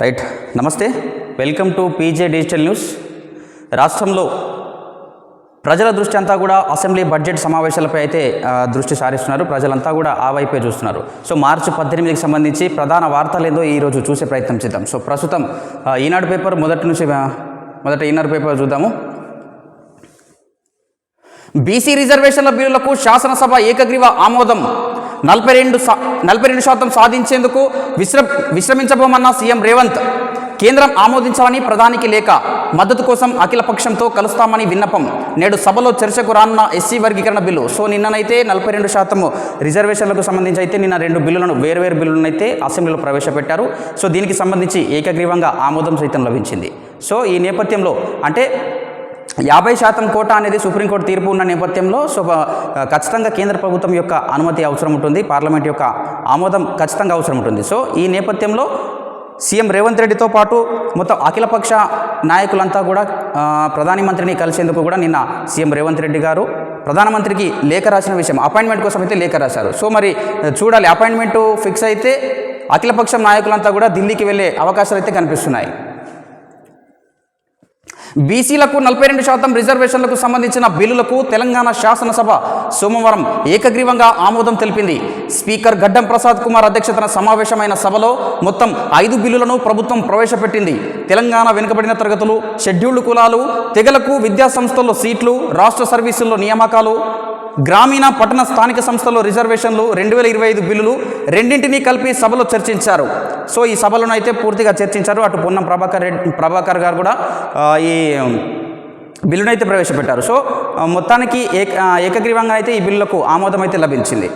Right. నమస్తే. Welcome to PJ digital news. రాష్ట్రంలో ప్రజల దృష్టి అంతా కూడా అసెంబ్లీ బడ్జెట్ సమావేశాలపై అయితే దృష్టి సారిస్తున్నారు. ప్రజలంతా కూడా ఆ వైపే చూస్తున్నారు. సో మార్చి పద్దెనిమిదికి సంబంధించి ప్రధాన వార్తలు ఏదో ఈరోజు చూసే ప్రయత్నం చేద్దాం. సో ప్రస్తుతం ఈనాడు పేపర్ మొదటి నుంచి మొదట ఈనాడు పేపర్ చూద్దాము. బీసీ రిజర్వేషన్ల బిల్లులకు శాసనసభ ఏకగ్రీవ ఆమోదం. నలభై రెండు సా నలభై రెండు శాతం సాధించేందుకు విశ్ర విశ్రమించబోమన్న సీఎం రేవంత్ కేంద్రం ఆమోదించాలని ప్రధానికి లేఖ. మద్దతు కోసం అఖిలపక్షంతో కలుస్తామని విన్నపం. నేడు సభలో చర్చకు రానున్న ఎస్సీ వర్గీకరణ బిల్లు. సో నిన్ననైతే నలభై రెండు శాతం రిజర్వేషన్లకు సంబంధించి అయితే నిన్న రెండు బిల్లులను వేర్వేరు బిల్లులను అయితే అసెంబ్లీలో ప్రవేశపెట్టారు. సో దీనికి సంబంధించి ఏకగ్రీవంగా ఆమోదం సైతం లభించింది. సో ఈ నేపథ్యంలో అంటే యాభై శాతం కోటా అనేది సుప్రీంకోర్టు తీర్పు ఉన్న నేపథ్యంలో సో ఖచ్చితంగా కేంద్ర ప్రభుత్వం యొక్క అనుమతి అవసరం ఉంటుంది పార్లమెంట్ యొక్క ఆమోదం ఖచ్చితంగా అవసరం ఉంటుంది. సో ఈ నేపథ్యంలో సీఎం రేవంత్ రెడ్డితో పాటు మొత్తం అఖిలపక్ష నాయకులంతా కూడా ఆ, ప్రధాని మంత్రిని కలిసేందుకు కూడా నిన్న సీఎం రేవంత్ రెడ్డి గారు ప్రధానమంత్రికి లేఖ రాసిన విషయం అపాయింట్మెంట్ కోసం అయితే లేఖ రాశారు. సో మరి చూడాలి అపాయింట్మెంట్ ఫిక్స్ అయితే అఖిలపక్షం నాయకులంతా కూడా ఢిల్లీకి వెళ్ళే అవకాశాలు అయితే కనిపిస్తున్నాయి. బీసీలకు నలభై రెండు శాతం రిజర్వేషన్లకు సంబంధించిన బిల్లులకు తెలంగాణ శాసనసభ సోమవారం ఏకగ్రీవంగా ఆమోదం తెలిపింది. స్పీకర్ గడ్డం ప్రసాద్ కుమార్ అధ్యక్షతన సమావేశమైన సభలో మొత్తం ఐదు బిల్లులను ప్రభుత్వం ప్రవేశపెట్టింది. తెలంగాణ వెనుకబడిన తరగతులు షెడ్యూల్డ్ కులాలు తెగలకు విద్యా సంస్థల్లో సీట్లు రాష్ట్ర సర్వీసుల్లో నియామకాలు గ్రామీణ పట్టణ స్థానిక సంస్థల్లో రిజర్వేషన్లు రెండు వేల ఇరవై ఐదు బిల్లులు రెండింటినీ కలిపి సభలో చర్చించారు. సో ఈ సభలను అయితే పూర్తిగా చర్చించారు. అటు పొన్నం ప్రభాకర్ రెడ్డి ప్రభాకర్ గారు కూడా ఈ బిల్లును అయితే ప్రవేశపెట్టారు. సో మొత్తానికి ఏక ఏకగ్రీవంగా అయితే ఈ బిల్లులకు ఆమోదం అయితే లభించింది.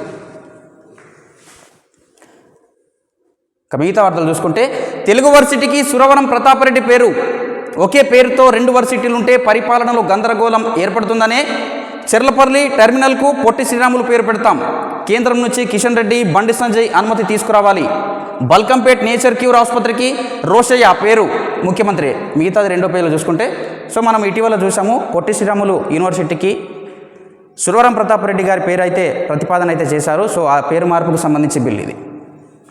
ఇక మిగతా వార్తలు చూసుకుంటే తెలుగు వర్సిటీకి సురవరం ప్రతాపరెడ్డి పేరు. ఒకే పేరుతో రెండు వర్సిటీలు ఉంటే పరిపాలనలో గందరగోళం ఏర్పడుతుందనే చెర్లపల్లి టెర్మినల్కు పొట్టి శ్రీరాములు పేరు పెడతాం. కేంద్రం నుంచి కిషన్ రెడ్డి బండి సంజయ్ అనుమతి తీసుకురావాలి. బల్కంపేట్ నేచర్ క్యూర్ ఆసుపత్రికి రోషయ్య పేరు. ముఖ్యమంత్రి మిగతాది రెండో పేర్లు చూసుకుంటే సో మనం ఇటీవల చూసాము పొట్టి శ్రీరాములు యూనివర్సిటీకి. సురవరం ప్రతాప్ రెడ్డి గారి పేరు అయితే ప్రతిపాదన అయితే చేశారు. సో ఆ పేరు మార్పుకు సంబంధించి బిల్ ఇది.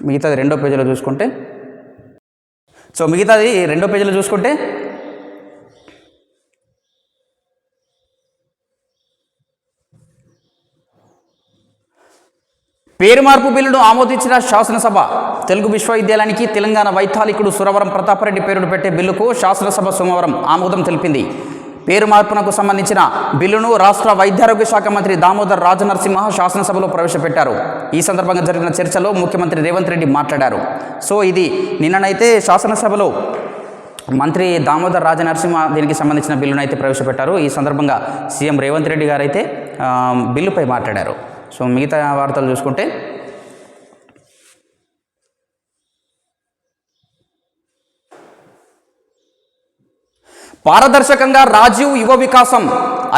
మిగతాది రెండో పేజీలో చూసుకుంటే సో మిగతాది రెండో పేజీలో చూసుకుంటే పేరు మార్పు బిల్లును ఆమోదించిన శాసనసభ తెలుగు విశ్వవిద్యాలయానికి తెలంగాణ వైతాళికుడు సురవరం ప్రతాపరెడ్డి పేరును పెట్టే బిల్లుకు శాసనసభ సోమవారం ఆమోదం తెలిపింది. పేరు మార్పునకు సంబంధించిన బిల్లును రాష్ట్ర వైద్యారోగ్య శాఖ మంత్రి దామోదర్ రాజనరసింహ శాసనసభలో ప్రవేశపెట్టారు. ఈ సందర్భంగా జరిగిన చర్చలో ముఖ్యమంత్రి రేవంత్ రెడ్డి మాట్లాడారు. సో ఇది నిన్ననైతే శాసనసభలో మంత్రి దామోదర్ రాజనరసింహ దీనికి సంబంధించిన బిల్లును అయితే ప్రవేశపెట్టారు. ఈ సందర్భంగా సీఎం రేవంత్ రెడ్డి గారైతే బిల్లుపై మాట్లాడారు. సో మిగతా వార్తలు చూసుకుంటే పారదర్శకంగా రాజీవ్ యువ వికాసం.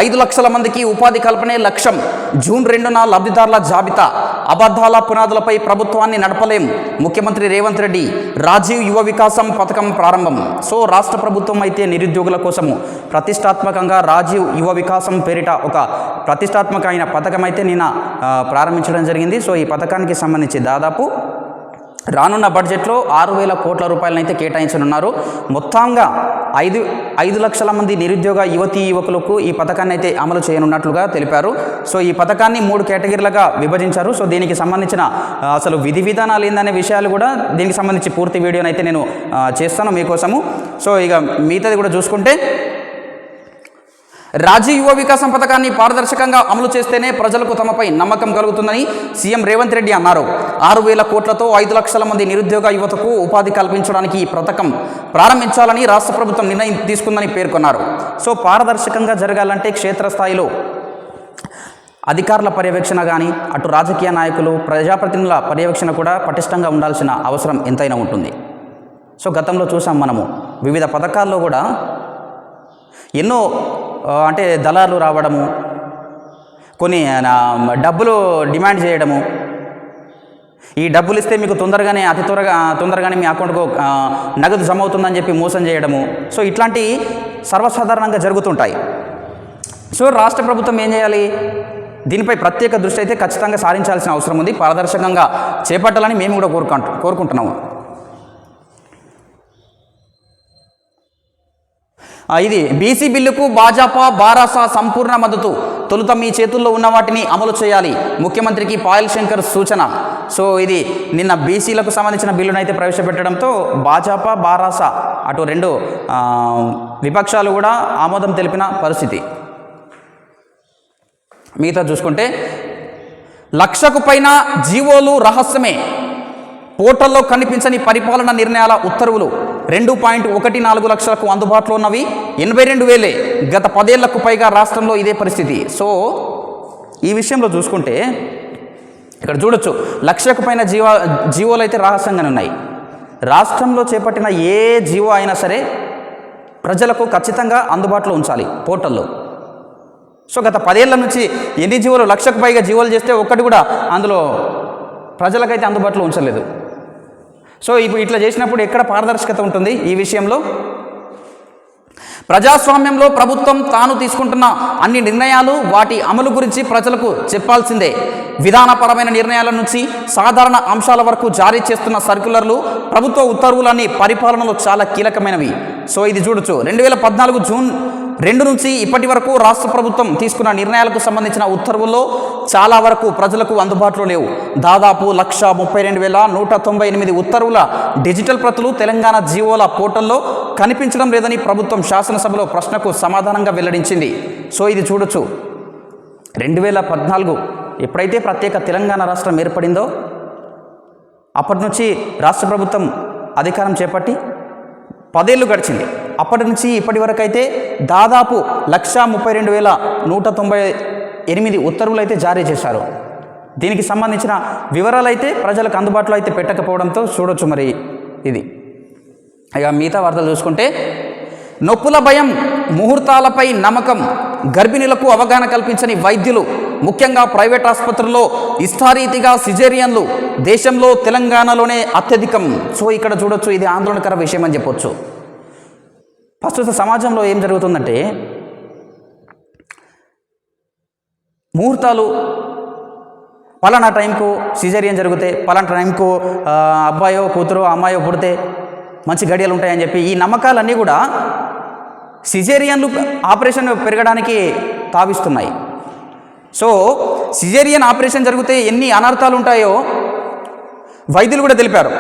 ఐదు లక్షల మందికి ఉపాధి కల్పనే లక్ష్యం. జూన్ రెండున లబ్ధిదారుల జాబితా. అబద్ధాల పునాదులపై ప్రభుత్వాన్ని నడపలేం. ముఖ్యమంత్రి రేవంత్ రెడ్డి రాజీవ్ యువ వికాసం పథకం ప్రారంభం. సో రాష్ట్ర ప్రభుత్వం అయితే నిరుద్యోగుల కోసము ప్రతిష్టాత్మకంగా రాజీవ్ యువ వికాసం పేరిట ఒక ప్రతిష్టాత్మకమైన పథకం అయితే నిన్న ప్రారంభించడం జరిగింది. సో ఈ పథకానికి సంబంధించి దాదాపు రానున్న బడ్జెట్లో ఆరు వేల కోట్ల రూపాయలను అయితే కేటాయించనున్నారు. మొత్తంగా ఐదు ఐదు లక్షల మంది నిరుద్యోగ యువతీ యువకులకు ఈ పథకాన్ని అయితే అమలు చేయనున్నట్లుగా తెలిపారు. సో ఈ పథకాన్ని మూడు కేటగిరీలుగా విభజించారు. సో దీనికి సంబంధించిన అసలు విధి విధానాలు ఏందనే విషయాలు కూడా దీనికి సంబంధించి పూర్తి వీడియోని అయితే నేను చేస్తాను మీకోసము. సో ఇక మిగతాది కూడా చూసుకుంటే రాజీవ్ యువ వికాసం పథకాన్ని పారదర్శకంగా అమలు చేస్తేనే ప్రజలకు తమపై నమ్మకం కలుగుతుందని సీఎం రేవంత్ రెడ్డి అన్నారు. ఆరు వేల కోట్లతో ఐదు లక్షల మంది నిరుద్యోగ యువతకు ఉపాధి కల్పించడానికి ఈ పథకం ప్రారంభించాలని రాష్ట్ర ప్రభుత్వం నిర్ణయం తీసుకుందని పేర్కొన్నారు. సో పారదర్శకంగా జరగాలంటే క్షేత్రస్థాయిలో అధికారుల పర్యవేక్షణ కానీ అటు రాజకీయ నాయకులు ప్రజాప్రతినిధుల పర్యవేక్షణ కూడా పటిష్టంగా ఉండాల్సిన అవసరం ఎంతైనా ఉంటుంది. సో గతంలో చూసాం మనము. వివిధ పథకాల్లో కూడా ఎన్నో అంటే దళాలు రావడము కొన్ని డబ్బులు డిమాండ్ చేయడము. ఈ డబ్బులు ఇస్తే మీకు తొందరగానే అతి త్వరగా తొందరగానే మీ అకౌంట్కు నగదు జమ అవుతుందని చెప్పి మోసం చేయడము. సో ఇట్లాంటి సర్వసాధారణంగా జరుగుతుంటాయి. సో రాష్ట్ర ప్రభుత్వం ఏం చేయాలి? దీనిపై ప్రత్యేక దృష్టి అయితే ఖచ్చితంగా సారించాల్సిన అవసరం ఉంది. పారదర్శకంగా చేపట్టాలని మేము కూడా కోరుకుంటు కోరుకుంటున్నాము. ఇది బీసీ బిల్లుకు భాజపా బారాసా సంపూర్ణ మద్దతు. తొలుత మీ చేతుల్లో ఉన్న వాటిని అమలు చేయాలి. ముఖ్యమంత్రికి పాయల్ శంకర్ సూచన. సో ఇది నిన్న బీసీలకు సంబంధించిన బిల్లును అయితే ప్రవేశపెట్టడంతో భాజపా బారాసా అటు రెండు విపక్షాలు కూడా ఆమోదం తెలిపిన పరిస్థితి. మిగతా చూసుకుంటే లక్షకు పైన జీవోలు రహస్యమే. పోర్టల్లో కనిపించని పరిపాలన నిర్ణయాల ఉత్తర్వులు రెండు పాయింట్ ఒకటి నాలుగు లక్షలకు అందుబాటులో ఉన్నవి. ఎనభై రెండు వేలే గత పదేళ్ళకు పైగా రాష్ట్రంలో ఇదే పరిస్థితి. సో ఈ విషయంలో చూసుకుంటే ఇక్కడ చూడొచ్చు లక్షకు పైన జీవ జీవోలు అయితే రహస్యంగానే ఉన్నాయి. రాష్ట్రంలో చేపట్టిన ఏ జీవో అయినా సరే ప్రజలకు ఖచ్చితంగా అందుబాటులో ఉంచాలి పోర్టల్లో. సో గత పదేళ్ళ నుంచి ఎన్ని జీవోలు లక్షకు పైగా జీవోలు చేస్తే ఒక్కటి కూడా అందులో ప్రజలకైతే అందుబాటులో ఉంచలేదు. సో ఇప్పుడు ఇట్లా చేసినప్పుడు ఎక్కడ పారదర్శకత ఉంటుంది ఈ విషయంలో? ప్రజాస్వామ్యంలో ప్రభుత్వం తాను తీసుకుంటున్న అన్ని నిర్ణయాలు వాటి అమలు గురించి ప్రజలకు చెప్పాల్సిందే. విధానపరమైన నిర్ణయాల నుంచి సాధారణ అంశాల వరకు జారీ చేస్తున్న సర్క్యులర్లు ప్రభుత్వ ఉత్తర్వులన్నీ పరిపాలనలో చాలా కీలకమైనవి. సో ఇది చూడొచ్చు. రెండు వేల పద్నాలుగు జూన్ రెండు నుంచి ఇప్పటి వరకు రాష్ట్ర ప్రభుత్వం తీసుకున్న నిర్ణయాలకు సంబంధించిన ఉత్తర్వుల్లో చాలా వరకు ప్రజలకు అందుబాటులో లేవు. దాదాపు లక్ష ముప్పై రెండు వేల నూట తొంభై ఎనిమిది ఉత్తర్వుల డిజిటల్ ప్రతులు తెలంగాణ జీవోల పోర్టల్లో కనిపించడం లేదని ప్రభుత్వం శాసనసభలో ప్రశ్నకు సమాధానంగా వెల్లడించింది. సో ఇది చూడొచ్చు. రెండు వేల పద్నాలుగు ఎప్పుడైతే ప్రత్యేక తెలంగాణ రాష్ట్రం ఏర్పడిందో అప్పటి నుంచి రాష్ట్ర ప్రభుత్వం అధికారం చేపట్టి పదేళ్ళు గడిచింది. అప్పటి నుంచి ఇప్పటి వరకు అయితే దాదాపు లక్ష ముప్పై రెండు వేల నూట తొంభై ఎనిమిది ఉత్తర్వులు అయితే జారీ చేశారు. దీనికి సంబంధించిన వివరాలు అయితే ప్రజలకు అందుబాటులో అయితే పెట్టకపోవడంతో చూడొచ్చు మరి ఇది. ఇక మిగతా వార్తలు చూసుకుంటే నొప్పుల భయం ముహూర్తాలపై నమ్మకం గర్భిణులకు అవగాహన కల్పించని వైద్యులు ముఖ్యంగా ప్రైవేట్ ఆసుపత్రుల్లో ఇష్టారీతిగా సిజేరియన్లు దేశంలో తెలంగాణలోనే అత్యధికం. సో ఇక్కడ చూడొచ్చు ఇది ఆందోళనకర విషయం అని చెప్పొచ్చు. ప్రస్తుత సమాజంలో ఏం జరుగుతుందంటే ముహూర్తాలు పలానా టైంకు సిజేరియన్ జరిగితే పలానా టైంకు అబ్బాయో కూతురో అమ్మాయో పుడితే మంచి గడియలు ఉంటాయని చెప్పి ఈ నమ్మకాలన్నీ కూడా సిజేరియన్లు ఆపరేషన్ పెరగడానికి తావిస్తున్నాయి. సో సిజేరియన్ ఆపరేషన్ జరిగితే ఎన్ని అనర్థాలు ఉంటాయో వైద్యులు కూడా తెలిపారు.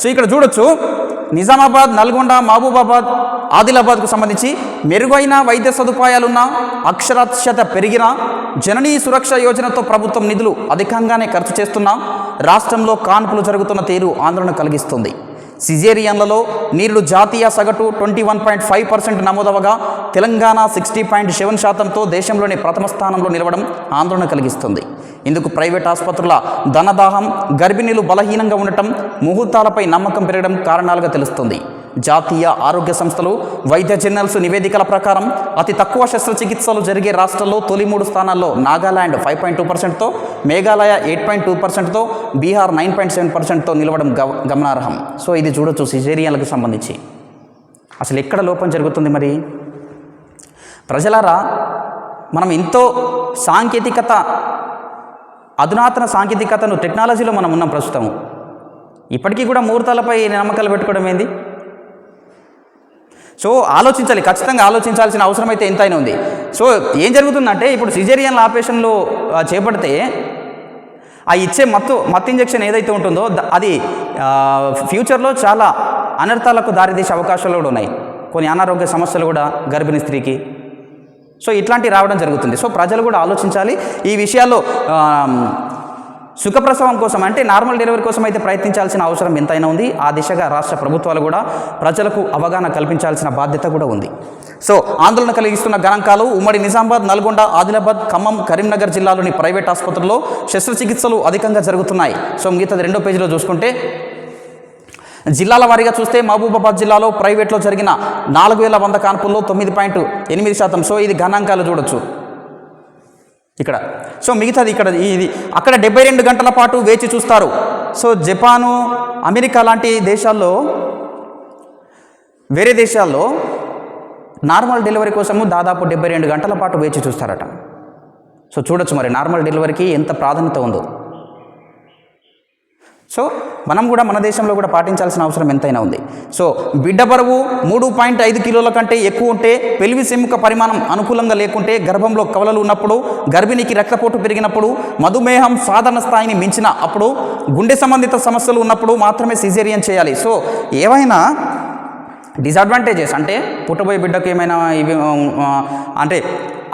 సో ఇక్కడ చూడొచ్చు నిజామాబాద్ నల్గొండ మహబూబాబాద్ ఆదిలాబాద్కు సంబంధించి మెరుగైన వైద్య సదుపాయాలున్న అక్షరాస్యత పెరిగిన జననీ సురక్ష యోజనతో ప్రభుత్వం నిధులు అధికంగానే ఖర్చు చేస్తున్నా రాష్ట్రంలో కాన్పులు జరుగుతున్న తీరు ఆందోళన కలిగిస్తుంది. సిజేరియన్లలో నీళ్ళు జాతీయ సగటు twenty one point five percent నమోదవగా Telangana sixty point seven శాతంతో దేశంలోని ప్రథమ స్థానంలో నిలవడం ఆందోళన కలిగిస్తుంది. ఇందుకు ప్రైవేట్ ఆసుపత్రుల ధనదాహం గర్భిణీలు బలహీనంగా ఉండటం ముహూర్తాలపై నమ్మకం పెరగడం కారణాలుగా తెలుస్తుంది. జాతీయ ఆరోగ్య సంస్థలు వైద్య జర్నల్స్ నివేదికల ప్రకారం అతి తక్కువ శస్త్రచికిత్సలు జరిగే రాష్ట్రాల్లో తొలి మూడు స్థానాల్లో నాగాలాండ్ ఫైవ్ పాయింట్ టూ పర్సెంట్తో మేఘాలయ ఎయిట్ పాయింట్ టూ పర్సెంట్తో బీహార్ నైన్ పాయింట్ సెవెన్ పర్సెంట్తో నిలవడం గమనార్హం. సో ఇది చూడొచ్చు సిజేరియన్లకు సంబంధించి. అసలు ఎక్కడ లోపం జరుగుతుంది మరి? ప్రజలారా మనం ఎంతో సాంకేతికత అధునాతన సాంకేతికతను టెక్నాలజీలో మనం ఉన్నాం ప్రస్తుతం ఇప్పటికీ కూడా ముహూర్తాలపై నమ్మకాలు పెట్టుకోవడం ఏంది? సో ఆలోచించాలి ఖచ్చితంగా ఆలోచించాల్సిన అవసరం అయితే ఎంతైనా ఉంది. సో ఏం జరుగుతుందంటే ఇప్పుడు సిజేరియన్ ఆపరేషన్లు చేపడితే ఆ ఇచ్చే మత్తు మత్తు ఇంజెక్షన్ ఏదైతే ఉంటుందో అది ఫ్యూచర్లో చాలా అనర్థాలకు దారితీసే అవకాశాలు కూడా ఉన్నాయి. కొన్ని అనారోగ్య సమస్యలు కూడా గర్భిణీ స్త్రీకి. సో ఇట్లాంటివి రావడం జరుగుతుంది. సో ప్రజలు కూడా ఆలోచించాలి. ఈ విషయాల్లో సుఖప్రసవం కోసం అంటే నార్మల్ డెలివరీ కోసం అయితే ప్రయత్నించాల్సిన అవసరం ఎంతైనా ఉంది. ఆ దిశగా రాష్ట్ర ప్రభుత్వాలు కూడా ప్రజలకు అవగాహన కల్పించాల్సిన బాధ్యత కూడా ఉంది. సో ఆందోళన కలిగిస్తున్న గణాంకాలు ఉమ్మడి నిజామాబాద్ నల్గొండ ఆదిలాబాద్ ఖమ్మం కరీంనగర్ జిల్లాలోని ప్రైవేట్ ఆసుపత్రుల్లో శస్త్రచికిత్సలు అధికంగా జరుగుతున్నాయి. సో మిగతాది రెండో పేజీలో చూసుకుంటే జిల్లాల వారీగా చూస్తే మహబూబాబాద్ జిల్లాలో ప్రైవేట్లో జరిగిన నాలుగు వేల వంద కాన్పుల్లో తొమ్మిది పాయింట్ ఎనిమిది శాతం. సో ఇది గణాంకాలు చూడొచ్చు. ఇక్కడ. సో మిగతాది ఇక్కడ ఇది అక్కడ డెబ్బై రెండు గంటల పాటు వేచి చూస్తారు. సో జపాను అమెరికా లాంటి దేశాల్లో వేరే దేశాల్లో నార్మల్ డెలివరీ కోసము దాదాపు డెబ్బై రెండు గంటల పాటు వేచి చూస్తారట. సో చూడొచ్చు మరి నార్మల్ డెలివరీకి ఎంత ప్రాధాన్యత ఉందో. సో మనం కూడా మన దేశంలో కూడా పాటించాల్సిన అవసరం ఎంతైనా ఉంది. సో బిడ్డ బరువు మూడు పాయింట్ ఐదు కిలోల కంటే ఎక్కువ ఉంటే పెళ్వి సెముక పరిమాణం అనుకూలంగా లేకుంటే గర్భంలో కవలలు ఉన్నప్పుడు గర్భిణికి రక్తపోటు పెరిగినప్పుడు మధుమేహం సాధారణ స్థాయిని మించిన అప్పుడు గుండె సంబంధిత సమస్యలు ఉన్నప్పుడు మాత్రమే సిజేరియన్ చేయాలి. సో ఏవైనా డిసడ్వాంటేజెస్ అంటే పుట్టబోయే బిడ్డకు ఏమైనా ఇవి అంటే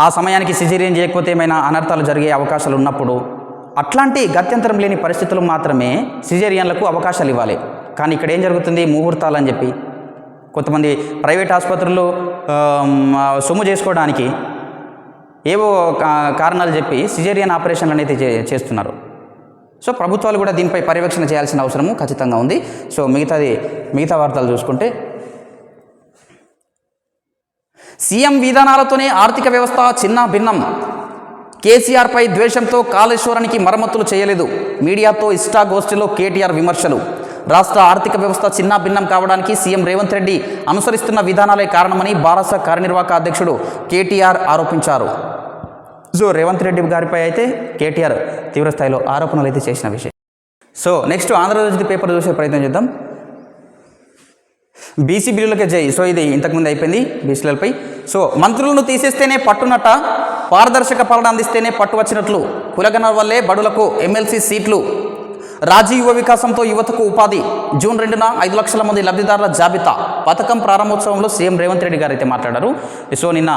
ఆ సమయానికి సిజేరియన్ చేయకపోతే ఏమైనా అనర్థాలు జరిగే అవకాశాలు ఉన్నప్పుడు అట్లాంటి గత్యంతరం లేని పరిస్థితులు మాత్రమే సిజేరియన్లకు అవకాశాలు ఇవ్వాలి. కానీ ఇక్కడ ఏం జరుగుతుంది? ముహూర్తాలు అని చెప్పి. కొంతమంది ప్రైవేట్ ఆసుపత్రులు సొమ్ము చేసుకోవడానికి ఏవో కారణాలు చెప్పి సిజేరియన్ ఆపరేషన్లు అనేది చే- చేస్తున్నారు. సో ప్రభుత్వాలు కూడా దీనిపై పర్యవేక్షణ చేయాల్సిన అవసరము ఖచ్చితంగా ఉంది. సో మిగతాది మిగతా వార్తలు చూసుకుంటే సీఎం విధానాలతోనే ఆర్థిక వ్యవస్థ చిన్న భిన్నం. కేసీఆర్పై ద్వేషంతో కాళేశ్వరానికి మరమ్మతులు చేయలేదు. మీడియాతో ఇష్టాగోష్ఠిలో కేటీఆర్ విమర్శలు. రాష్ట్ర ఆర్థిక వ్యవస్థ చిన్నాభిన్నం కావడానికి సీఎం రేవంత్ రెడ్డి అనుసరిస్తున్న విధానాలే కారణమని భారత కార్యనిర్వాహక అధ్యక్షుడు కేటీఆర్ ఆరోపించారు. సో రేవంత్ రెడ్డి గారిపై అయితే కేటీఆర్ తీవ్రస్థాయిలో ఆరోపణలు అయితే చేసిన విషయం. సో నెక్స్ట్ ఆంధ్రజ్యోతి పేపర్ చూసే ప్రయత్నం చేద్దాం. బీసీ బిల్లులకే జై. సో ఇది ఇంతకుముందు అయిపోయింది బీసీలపై సో మంత్రులను తీసేస్తేనే పట్టునట పారదర్శక పాలన అందిస్తేనే పట్టు వచ్చినట్లు కులగణన వల్లే బడులకు ఎమ్మెల్సీ సీట్లు. రాజీ యువ వికాసంతో యువతకు ఉపాధి జూన్ రెండున ఐదు లక్షల మంది లబ్ధిదారుల జాబితా. పథకం ప్రారంభోత్సవంలో సీఎం రేవంత్ రెడ్డి గారు అయితే మాట్లాడారు. సో నిన్న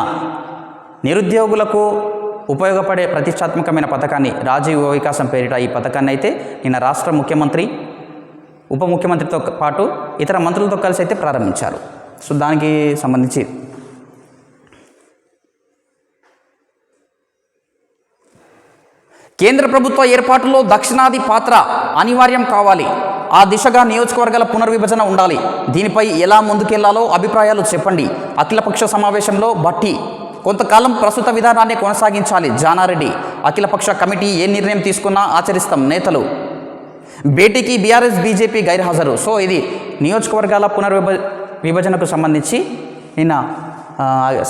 నిరుద్యోగులకు ఉపయోగపడే ప్రతిష్టాత్మకమైన పథకాన్ని రాజీవ్ వికాసం పేరిట ఈ పథకాన్ని అయితే నిన్న రాష్ట్ర ముఖ్యమంత్రి ఉప ముఖ్యమంత్రితో పాటు ఇతర మంత్రులతో కలిసి అయితే ప్రారంభించారు. సో దానికి సంబంధించి కేంద్ర ప్రభుత్వ ఏర్పాటులో దక్షిణాది పాత్ర అనివార్యం కావాలి. ఆ దిశగా నియోజకవర్గాల పునర్విభజన ఉండాలి. దీనిపై ఎలా ముందుకెళ్ళాలో అభిప్రాయాలు చెప్పండి. అఖిలపక్ష సమావేశంలో బట్టి కొంతకాలం ప్రస్తుత విధానాన్ని కొనసాగించాలి జానారెడ్డి. అఖిలపక్ష కమిటీ ఏ నిర్ణయం తీసుకున్నా ఆచరిస్తాం నేతలు. భేటీకి బీఆర్ఎస్ బీజేపీ గైర్హాజరు. సో ఇది నియోజకవర్గాల పునర్విభ విభజనకు సంబంధించి నిన్న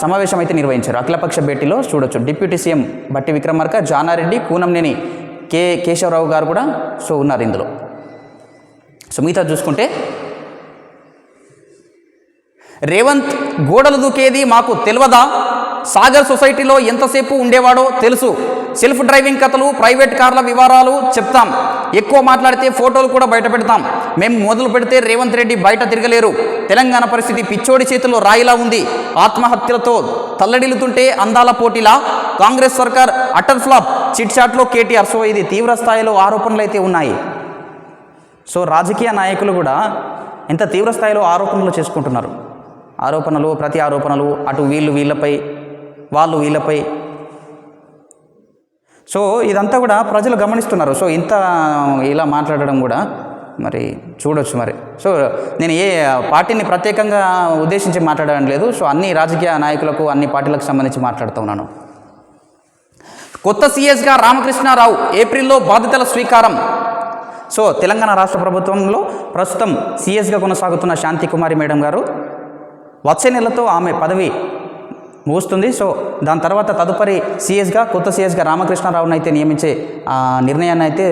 సమావేశం అయితే నిర్వహించారు. అఖిలపక్ష భేటీలో చూడొచ్చు. డిప్యూటీ సీఎం బట్టి విక్రమార్క జానారెడ్డి కూనంనేని కే కేశవరావు గారు కూడా సో ఉన్నారు ఇందులో. సో మిగతా చూసుకుంటే రేవంత్ గోడలు దూకేది మాకు తెలియదా సాగర్ సొసైటీలో ఎంతసేపు ఉండేవాడో తెలుసు. సెల్ఫ్ డ్రైవింగ్ కథలు ప్రైవేట్ కార్ల వివరాలు చెప్తాం. ఎక్కువ మాట్లాడితే ఫోటోలు కూడా బయట పెడతాం. మేము మొదలు పెడితే రేవంత్ రెడ్డి బయట తిరగలేరు. తెలంగాణ పరిస్థితి పిచ్చోడి చేతిలో రాయిలా ఉంది. ఆత్మహత్యలతో తల్లడిల్లుతుంటే అందాల పోటీలా కాంగ్రెస్ సర్కార్ అటర్ ఫ్లాప్. చిట్ చాట్లో కేటీఆర్ సో ఇది తీవ్ర స్థాయిలో ఆరోపణలు అయితే ఉన్నాయి. సో రాజకీయ నాయకులు కూడా ఎంత తీవ్ర స్థాయిలో ఆరోపణలు చేసుకుంటున్నారు? ఆరోపణలు ప్రతి ఆరోపణలు అటు వీళ్ళు వీళ్ళపై వాళ్ళు వీళ్ళపై సో ఇదంతా కూడా ప్రజలు గమనిస్తున్నారు. సో ఇంత ఇలా మాట్లాడడం కూడా మరి చూడొచ్చు మరి. సో నేను ఏ పార్టీని ప్రత్యేకంగా ఉద్దేశించి మాట్లాడడం లేదు. సో అన్ని రాజకీయ నాయకులకు అన్ని పార్టీలకు సంబంధించి మాట్లాడుతున్నాను కొత్త సీఎస్గా రామకృష్ణారావు ఏప్రిల్లో బాధ్యతల స్వీకారం. సో తెలంగాణ రాష్ట్ర ప్రభుత్వంలో ప్రస్తుతం సీఎస్గా కొనసాగుతున్న శాంతి కుమారి మేడం గారు వచ్చే నెలతో ఆమె పదవి ముగుస్తుంది. సో దాని తర్వాత తదుపరి సీఎస్గా కొత్త సీఎస్గా రామకృష్ణారావును అయితే నియమించే నిర్ణయాన్ని అయితే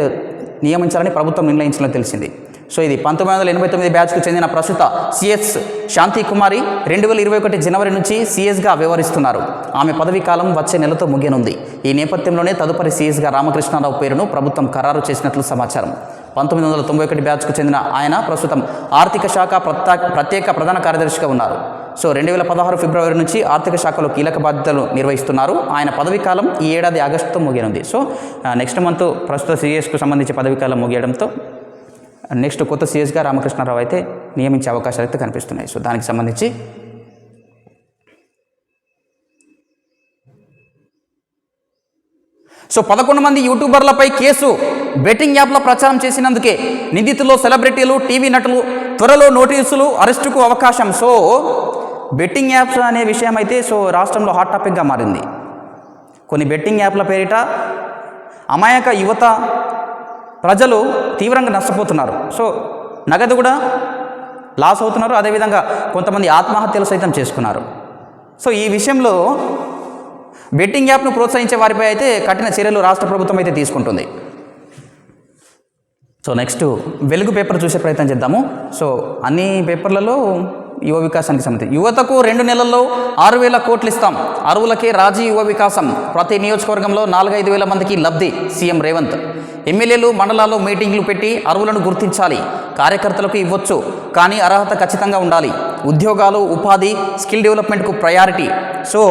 నియమించాలని ప్రభుత్వం నిర్ణయించడం తెలిసింది. సో ఇది పంతొమ్మిది వందల ఎనభై తొమ్మిది బ్యాచ్కు చెందిన ప్రస్తుత సిఎస్ శాంతి కుమారి రెండు వేల ఇరవై ఒకటి జనవరి నుంచి సీఎస్గా వ్యవహరిస్తున్నారు. ఆమె పదవీ కాలం వచ్చే నెలతో ముగియనుంది. ఈ నేపథ్యంలోనే తదుపరి సీఎస్గా రామకృష్ణారావు పేరును ప్రభుత్వం ఖరారు చేసినట్లు సమాచారం. పంతొమ్మిది వందల తొంభై ఒకటి బ్యాచ్కు చెందిన ఆయన ప్రస్తుతం ఆర్థిక శాఖ ప్రత్యేక ప్రధాన కార్యదర్శిగా ఉన్నారు. సో రెండు వేల పదహారు ఫిబ్రవరి నుంచి ఆర్థిక శాఖలో కీలక బాధ్యతలు నిర్వహిస్తున్నారు. ఆయన పదవీకాలం ఈ ఏడాది ఆగస్టుతో ముగియనుంది. సో నెక్స్ట్ మంత్ ప్రస్తుత సీఎస్కు సంబంధించి పదవీకాలం ముగియడంతో నెక్స్ట్ కొత్త సీఎస్గా రామకృష్ణారావు అయితే నియమించే అవకాశాలు అయితే కనిపిస్తున్నాయి. సో దానికి సంబంధించి సో పదకొండు మంది యూట్యూబర్లపై కేసు బెట్టింగ్ యాప్లో ప్రచారం చేసినందుకే నిందితుల్లో సెలబ్రిటీలు టీవీ నటులు త్వరలో నోటీసులు అరెస్టుకు అవకాశం. సో బెట్టింగ్ యాప్స్ అనే విషయం అయితే సో రాష్ట్రంలో హాట్ టాపిక్గా మారింది. కొన్ని బెట్టింగ్ యాప్ల పేరిట అమాయక యువత ప్రజలు తీవ్రంగా నష్టపోతున్నారు. సో నగదు కూడా లాస్ అవుతున్నారు. అదేవిధంగా కొంతమంది ఆత్మహత్యలు సైతం చేసుకున్నారు. సో ఈ విషయంలో బెట్టింగ్ యాప్ను ప్రోత్సహించే వారిపై అయితే కఠిన చర్యలు రాష్ట్ర ప్రభుత్వం అయితే తీసుకుంటుంది. సో నెక్స్ట్ వెలుగు పేపర్ చూసే ప్రయత్నం చేద్దాము. సో అన్ని పేపర్లలో యువ వికాసానికి సంబంధించి యువతకు రెండు నెలల్లో ఆరు వేల కోట్లు ఇస్తాం. అరువులకే రాజీ యువ వికాసం. ప్రతి నియోజకవర్గంలో నాలుగైదు వేల మందికి లబ్ధి సీఎం రేవంత్. ఎమ్మెల్యేలు మండలాల్లో మీటింగ్లు పెట్టి అరువులను గుర్తించాలి. కార్యకర్తలకు ఇవ్వచ్చు. కానీ అర్హత ఖచ్చితంగా ఉండాలి. ఉద్యోగాలు ఉపాధి స్కిల్ డెవలప్మెంట్కు ప్రయారిటీ. సో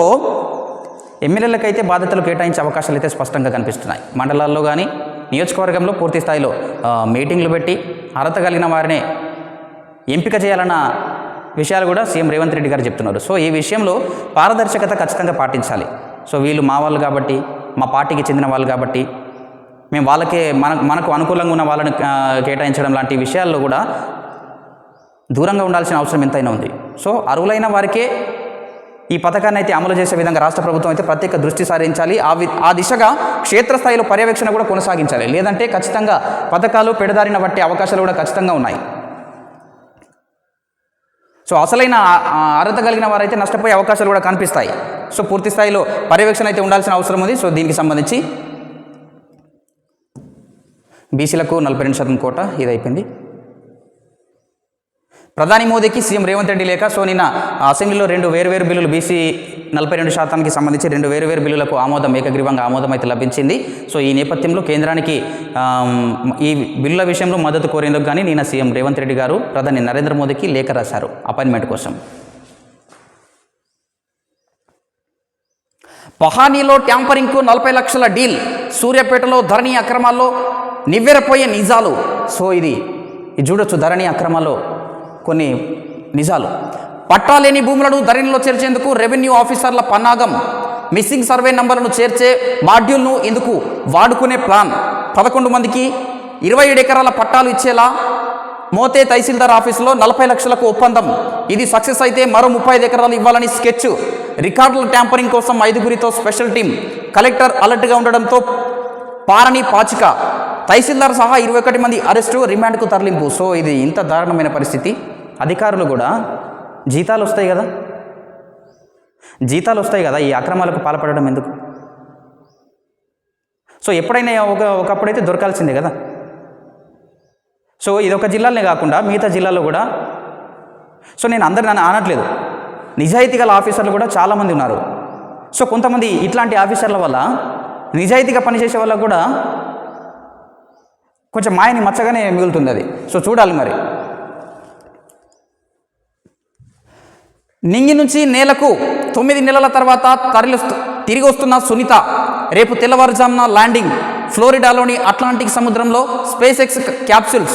ఎమ్మెల్యేలకైతే బాధ్యతలు కేటాయించే అవకాశాలు అయితే స్పష్టంగా కనిపిస్తున్నాయి. మండలాల్లో కానీ నియోజకవర్గంలో పూర్తి స్థాయిలో మీటింగ్లు పెట్టి అర్హత కలిగిన వారినే ఎంపిక చేయాలన్న విషయాలు కూడా సీఎం రేవంత్ రెడ్డి గారు చెప్తున్నారు. సో ఈ విషయంలో పారదర్శకత ఖచ్చితంగా పాటించాలి. సో వీళ్ళు మా వాళ్ళు కాబట్టి మా పార్టీకి చెందిన వాళ్ళు కాబట్టి మేము వాళ్ళకే మన మనకు అనుకూలంగా ఉన్న వాళ్ళని కేటాయించడం లాంటి విషయాల్లో కూడా దూరంగా ఉండాల్సిన అవసరం ఎంతైనా ఉంది. సో అరువులైన వారికే ఈ పథకాన్ని అయితే అమలు చేసే విధంగా రాష్ట్ర ప్రభుత్వం అయితే ప్రత్యేక దృష్టి సారించాలి. ఆ వి ఆ దిశగా క్షేత్రస్థాయిలో పర్యవేక్షణ కూడా కొనసాగించాలి. లేదంటే ఖచ్చితంగా పథకాలు పెడదారిన బట్టి అవకాశాలు కూడా ఖచ్చితంగా ఉన్నాయి. సో అసలైన అర్హత కలిగిన వారైతే నష్టపోయే అవకాశాలు కూడా కనిపిస్తాయి. సో పూర్తి స్థాయిలో పర్యవేక్షణ అయితే ఉండాల్సిన అవసరం ఉంది. సో దీనికి సంబంధించి బీసీలకు నలభై రెండు శాతం కోట ఇది అయిపోయింది ప్రధాని మోదీకి సీఎం రేవంత్ రెడ్డి లేక సో నిన్న అసెంబ్లీలో రెండు వేరువేరు బిల్లులు బీసీ నలభై రెండు శాతానికి సంబంధించి రెండు వేరువేరు బిల్లులకు ఆమోదం ఏకగ్రీవంగా ఆమోదం అయితే లభించింది. సో ఈ నేపథ్యంలో కేంద్రానికి ఈ బిల్లుల విషయంలో మద్దతు కోరేందుకు కానీ నిన్న సీఎం రేవంత్ రెడ్డి గారు ప్రధాని నరేంద్ర మోదీకి లేఖ రాశారు అపాయింట్మెంట్ కోసం. పహానీలో ట్యాంపరింగ్కు నలభై లక్షల డీల్ సూర్యాపేటలో ధరణి అక్రమాల్లో నివ్వెరపోయే నిజాలు. సో ఇది ఇది చూడొచ్చు ధరణి అక్రమాల్లో కొన్ని నిజాలు. పట్టాలేని భూములను ధరణిలో చేర్చేందుకు రెవెన్యూ ఆఫీసర్ల పన్నాగం. మిస్సింగ్ సర్వే నంబర్లను చేర్చే మాడ్యూల్ను ఇందుకు వాడుకునే ప్లాన్. పదకొండు మందికి ఇరవై ఏడు ఎకరాల పట్టాలు ఇచ్చేలా మోతే తహసీల్దార్ ఆఫీసులో నలభై లక్షలకు ఒప్పందం. ఇది సక్సెస్ అయితే మరో ముప్పై ఐదు ఎకరాలు ఇవ్వాలని స్కెచ్. రికార్డుల ట్యాంపరింగ్ కోసం ఐదుగురితో స్పెషల్ టీం. కలెక్టర్ అలర్ట్గా ఉండడంతో పారని పాచిక. తహసీల్దార్ సహా ఇరవై ఒకటి మంది అరెస్టు రిమాండ్కు తరలింపు. సో ఇది ఇంత దారుణమైన పరిస్థితి. అధికారులు కూడా జీతాలు వస్తాయి కదా? జీతాలు వస్తాయి కదా? ఈ అక్రమాలకు పాల్పడడం ఎందుకు? సో ఎప్పుడైనా ఒక ఒకప్పుడైతే దొరకాల్సిందే కదా? సో ఇది ఒక జిల్లాలనే కాకుండా మిగతా జిల్లాలో కూడా సో నేను అందరిని అనట్లేదు. నిజాయితీ గల ఆఫీసర్లు కూడా చాలామంది ఉన్నారు. సో కొంతమంది ఇట్లాంటి ఆఫీసర్ల వల్ల నిజాయితీగా పనిచేసే వాళ్ళకు కూడా కొంచెం మాయని మచ్చగానే మిగులుతుంది అది. సో చూడాలి మరి. నింగి నుంచి నేలకు తొమ్మిది నెలల తర్వాత తరలి తిరిగి వస్తున్న సునీత రేపు తెల్లవారుజామున ల్యాండింగ్ ఫ్లోరిడాలోని అట్లాంటిక్ సముద్రంలో స్పేస్ ఎక్స్ క్యాప్సూల్స్.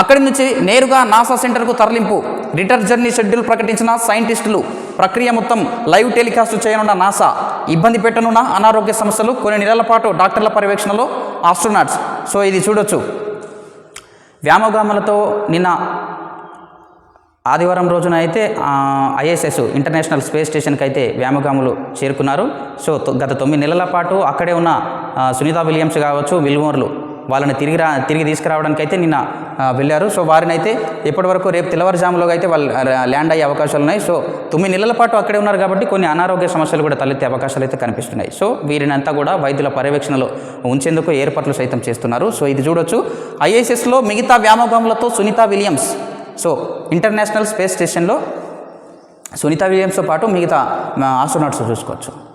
అక్కడి నుంచి నేరుగా నాసా సెంటర్కు తరలింపు. రిటర్ జర్నీ షెడ్యూల్ ప్రకటించిన సైంటిస్టులు ప్రక్రియ మొత్తం లైవ్ టెలికాస్ట్ చేయనున్న నాసా. ఇబ్బంది పెట్టనున్న అనారోగ్య సమస్యలు కొన్ని నెలల పాటు డాక్టర్ల పర్యవేక్షణలో ఆస్ట్రోనాట్స్. సో ఇది చూడొచ్చు. వ్యామోగామలతో నిన్న ఆదివారం రోజున అయితే ఐఎస్ఎస్ ఇంటర్నేషనల్ స్పేస్ స్టేషన్కి అయితే వ్యామగాములు చేరుకున్నారు. సో గత తొమ్మిది నెలల పాటు అక్కడే ఉన్న సునీతా సునీత విలియమ్స్ కావచ్చు విల్మోర్లు వాళ్ళని తిరిగి రా తిరిగి తీసుకురావడానికి అయితే నిన్న వెళ్ళారు. సో వారిని అయితే ఇప్పటివరకు రేపు తెల్లవారుజాములో అయితే వాళ్ళు ల్యాండ్ అయ్యే అవకాశాలు ఉన్నాయి. సో తొమ్మిది నెలల పాటు అక్కడే ఉన్నారు కాబట్టి కొన్ని అనారోగ్య సమస్యలు కూడా తలెత్తే అవకాశాలు అయితే కనిపిస్తున్నాయి. సో వీరిని అంతా కూడా వైద్యుల పర్యవేక్షణలో ఉంచేందుకు ఏర్పాట్లు సైతం చేస్తున్నారు. సో ఇది చూడొచ్చు. ఐఏఎస్ఎస్లో మిగతా వ్యామగాములతో Sunita Williams so international space స్టేషన్లో సునీత విలియమ్స్తో పాటు మిగతా ఆస్ట్రోనాట్స్ చూసుకోవచ్చు.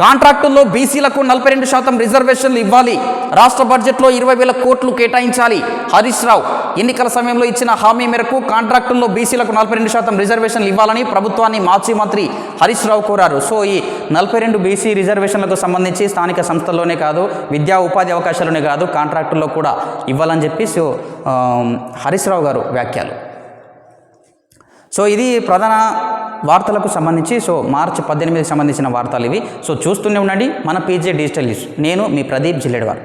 కాంట్రాక్టుల్లో బీసీలకు నలభై రెండు శాతం రిజర్వేషన్లు ఇవ్వాలి. రాష్ట్ర బడ్జెట్లో ఇరవై వేల కోట్లు కేటాయించాలి. హరీష్ రావు ఎన్నికల సమయంలో ఇచ్చిన హామీ మేరకు కాంట్రాక్టుల్లో బీసీలకు నలభై రెండు శాతం రిజర్వేషన్లు ఇవ్వాలని ప్రభుత్వాన్ని మాజీ మంత్రి హరీష్ రావు కోరారు. సో ఈ నలభై రెండు బీసీ రిజర్వేషన్లకు సంబంధించి స్థానిక సంస్థల్లోనే కాదు విద్యా ఉపాధి అవకాశాలనే కాదు కాంట్రాక్టుల్లో కూడా ఇవ్వాలని చెప్పి సో హరీష్ రావు గారు వ్యాఖ్యలు. సో ఇది ప్రధాన వార్తలకు సంబంధించి సో మార్చి పద్దెనిమిదికి సంబంధించిన వార్తలు ఇవి. సో చూస్తూనే ఉండండి మన పీజే డిజిటల్ న్యూస్. నేను మీ ప్రదీప్ జిల్లెడ్వార్.